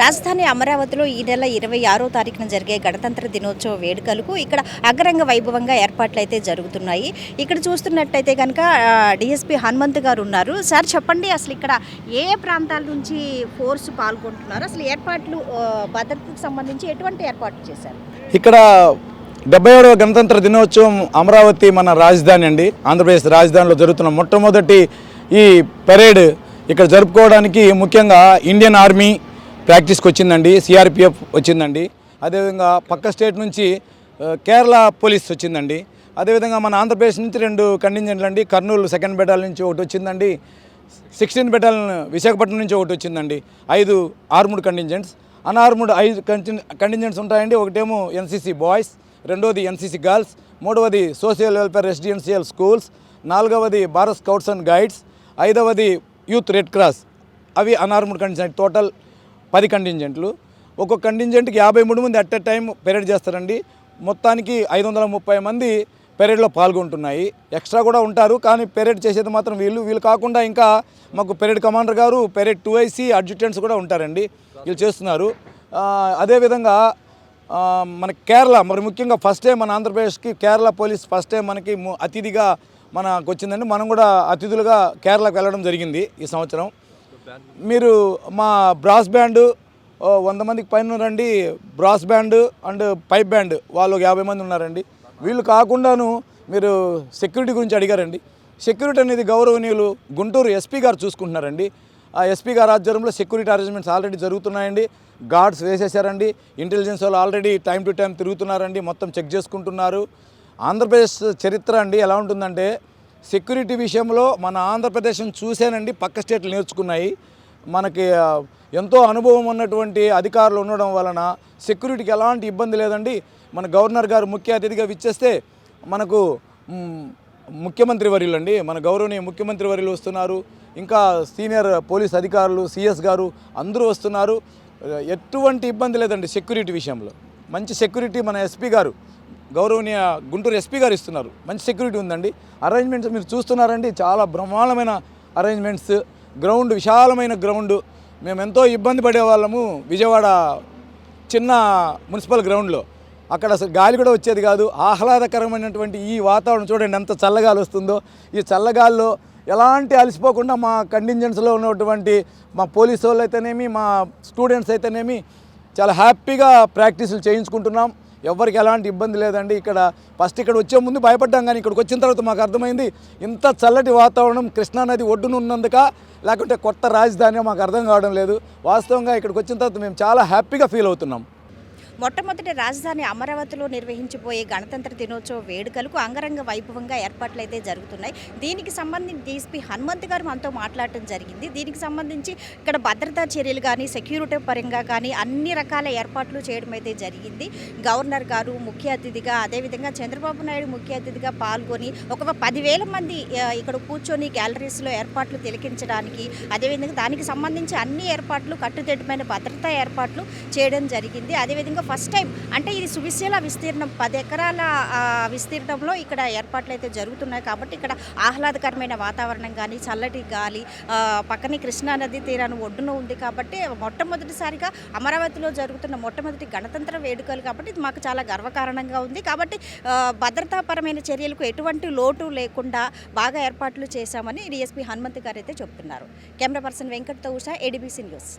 రాజధాని అమరావతిలో ఈ నెల ఇరవై ఆరో తారీఖున జరిగే గణతంత్ర దినోత్సవ వేడుకలకు ఇక్కడ అగ్రంగ వైభవంగా ఏర్పాట్లు అయితే జరుగుతున్నాయి. ఇక్కడ చూస్తున్నట్టయితే కనుక డిఎస్పి హనుమంత్ గారు ఉన్నారు. సార్ చెప్పండి అసలు ఇక్కడ ఏ ప్రాంతాల నుంచి ఫోర్స్ పాల్గొంటున్నారు? అసలు ఏర్పాట్లు భద్రతకు సంబంధించి ఎటువంటి ఏర్పాట్లు చేశారు? ఇక్కడ డెబ్బై ఏడవ గణతంత్ర దినోత్సవం అమరావతి మన రాజధాని అండి. ఆంధ్రప్రదేశ్ రాజధానిలో జరుగుతున్న మొట్టమొదటి ఈ పెరేడ్ ఇక్కడ జరుపుకోవడానికి ముఖ్యంగా ఇండియన్ ఆర్మీ ప్రాక్టీస్కి వచ్చిందండి సిఆర్పిఎఫ్ వచ్చిందండి. అదేవిధంగా పక్క స్టేట్ నుంచి కేరళ పోలీస్ వచ్చిందండి. అదేవిధంగా మన ఆంధ్రప్రదేశ్ నుంచి రెండు కంటింజెంట్లు అండి కర్నూలు సెకండ్ బెటాలియన్ నుంచి ఒకటి వచ్చిందండి సిక్స్టీన్ బెటాలియన్ విశాఖపట్నం నుంచి ఒకటి వచ్చిందండి. ఐదు ఆర్ముడ్ కంటింజెంట్స్ అన్ఆర్ముడ్ ఐదు కంటిన్ కంటింజెంట్స్ ఉంటాయండి. ఒకటేమో ఎన్సీసీ బాయ్స్ రెండవది ఎన్సీసీ గర్ల్స్ మూడవది సోషల్ వెల్ఫేర్ రెసిడెన్షియల్ స్కూల్స్ నాలుగవది భారత్ స్కౌట్స్ అండ్ గైడ్స్ ఐదవది యూత్ రెడ్ క్రాస్ అవి అన్ఆర్ముడ్ కంటింజెంట్ టోటల్ పది కంటింజెంట్లు ఒక్కొక్క కంటింజెంట్కి యాభై మూడు మంది అట్ ఎ టైం పెరేడ్ చేస్తారండి. మొత్తానికి ఐదు వందల ముప్పై మంది పెరేడ్లో పాల్గొంటున్నాయి. ఎక్స్ట్రా కూడా ఉంటారు కానీ పెరేడ్ చేసేది మాత్రం వీళ్ళు వీళ్ళు కాకుండా ఇంకా మాకు పెరేడ్ కమాండర్ గారు పెరేడ్ టూ ఐసీ అడ్జుటెంట్స్ కూడా ఉంటారండి. వీళ్ళు చేస్తున్నారు. అదేవిధంగా మన కేరళ మరి ముఖ్యంగా ఫస్ట్ టైం మన ఆంధ్రప్రదేశ్కి కేరళ పోలీస్ ఫస్ట్ టైం మనకి అతిథిగా మనకు వచ్చిందండి. మనం కూడా అతిథులుగా కేరళకు వెళ్ళడం జరిగింది ఈ సంవత్సరం. మీరు మా బ్రాస్ బ్యాండ్ వంద మందికి పైన ఉన్నారండి brass band and pipe band వాళ్ళు ఒక యాభై మంది ఉన్నారండి. వీళ్ళు కాకుండాను మీరు సెక్యూరిటీ గురించి అడిగారండి. సెక్యూరిటీ అనేది గౌరవనీయులు గుంటూరు ఎస్పీ గారు చూసుకుంటున్నారండి. ఆ ఎస్పీ గారు ఆధ్వర్యంలో సెక్యూరిటీ అరేంజ్మెంట్స్ ఆల్రెడీ జరుగుతున్నాయండి. గార్డ్స్ వేసేసారండి. ఇంటెలిజెన్స్ వాళ్ళు ఆల్రెడీ టైం టు టైం తిరుగుతున్నారండి. మొత్తం చెక్ చేసుకుంటున్నారు. ఆంధ్రప్రదేశ్ చరిత్ర అండి ఎలా ఉంటుందంటే సెక్యూరిటీ విషయంలో మన ఆంధ్రప్రదేశ్ని చూసేనండి పక్క స్టేట్లు నేర్చుకున్నాయి. మనకి ఎంతో అనుభవం ఉన్నటువంటి అధికారులు ఉండడం వలన సెక్యూరిటీకి ఎలాంటి ఇబ్బంది లేదండి. మన గవర్నర్ గారు ముఖ్య అతిథిగా విచ్చేస్తే మనకు ముఖ్యమంత్రి వర్యులు అండి మన గౌరవనీయ ముఖ్యమంత్రి వర్యులు వస్తున్నారు. ఇంకా సీనియర్ పోలీస్ అధికారులు సిఎస్ గారు అందరూ వస్తున్నారు. ఎటువంటి ఇబ్బంది లేదండి సెక్యూరిటీ విషయంలో. మంచి సెక్యూరిటీ మన ఎస్పీ గారు గౌరవనీయ గుంటూరు ఎస్పీ గారు ఇస్తున్నారు. మంచి సెక్యూరిటీ ఉందండి. అరేంజ్మెంట్స్ మీరు చూస్తున్నారండి. చాలా బ్రహ్మాండమైన అరేంజ్మెంట్స్ గ్రౌండ్ విశాలమైన గ్రౌండ్ మేము ఎంతో ఇబ్బంది పడే వాళ్ళము విజయవాడ చిన్న మున్సిపల్ గ్రౌండ్లో అక్కడ అసలు గాలి కూడా వచ్చేది కాదు. ఆహ్లాదకరమైనటువంటి ఈ వాతావరణం చూడండి ఎంత చల్లగాలి వస్తుందో. ఈ చల్లగాలిలో ఎలాంటి అలసిపోకుండా మా కంటింజెన్స్లో ఉన్నటువంటి మా పోలీసు వాళ్ళు అయితేనేమి మా స్టూడెంట్స్ అయితేనేమి చాలా హ్యాపీగా ప్రాక్టీసులు చేయించుకుంటున్నాం. ఎవరికి ఎలాంటి ఇబ్బంది లేదండి. ఇక్కడ ఫస్ట్ ఇక్కడ వచ్చే ముందు భయపడ్డాం కానీ ఇక్కడికి వచ్చిన తర్వాత మాకు అర్థమైంది ఇంత చల్లటి వాతావరణం కృష్ణానది ఒడ్డున ఉన్నందుక లేకుంటే కొత్త రాజధాని మాకు అర్థం కావడం లేదు. వాస్తవంగా ఇక్కడికి వచ్చిన తర్వాత మేము చాలా హ్యాపీగా ఫీల్ అవుతున్నాం. మొట్టమొదటి రాజధాని అమరావతిలో నిర్వహించబోయే గణతంత్ర దినోత్సవ వేడుకలకు అంగరంగ వైభవంగా ఏర్పాట్లు అయితే జరుగుతున్నాయి. దీనికి సంబంధించి డీఎస్పీ హనుమంత్ గారు మనతో మాట్లాడటం జరిగింది. దీనికి సంబంధించి ఇక్కడ భద్రతా చర్యలు కానీ సెక్యూరిటీ పరంగా కానీ అన్ని రకాల ఏర్పాట్లు చేయడం అయితే జరిగింది. గవర్నర్ గారు ముఖ్య అతిథిగా అదేవిధంగా చంద్రబాబు నాయుడు ముఖ్య అతిథిగా పాల్గొని ఒక పదివేల మంది ఇక్కడ కూర్చొని గ్యాలరీస్లో ఏర్పాట్లు తిలకించడానికి అదేవిధంగా దానికి సంబంధించి అన్ని ఏర్పాట్లు కట్టుదిట్టమైన భద్రతా ఏర్పాట్లు చేయడం జరిగింది. అదేవిధంగా ఫస్ట్ టైం. అంటే ఇది సువిశాల విస్తీర్ణం. పది ఎకరాల విస్తీర్ణంలో ఇక్కడ ఏర్పాట్లు అయితే జరుగుతున్నాయి కాబట్టి ఇక్కడ ఆహ్లాదకరమైన వాతావరణం కానీ చల్లటి గాలి పక్కనే కృష్ణా నది ఒడ్డున ఉంది కాబట్టి మొట్టమొదటిసారిగా అమరావతిలో జరుగుతున్న మొట్టమొదటి గణతంత్ర వేడుకలు కాబట్టి ఇది మాకు చాలా గర్వకారణంగా ఉంది. కాబట్టి భద్రతాపరమైన చర్యలకు ఎటువంటి లోటు లేకుండా బాగా ఏర్పాట్లు చేశామని డిఎస్పీ హనుమంత్ గారు అయితే చెప్తున్నారు. కెమెరా పర్సన్ వెంకట్తో ఉషా ఏడీబీసీ న్యూస్.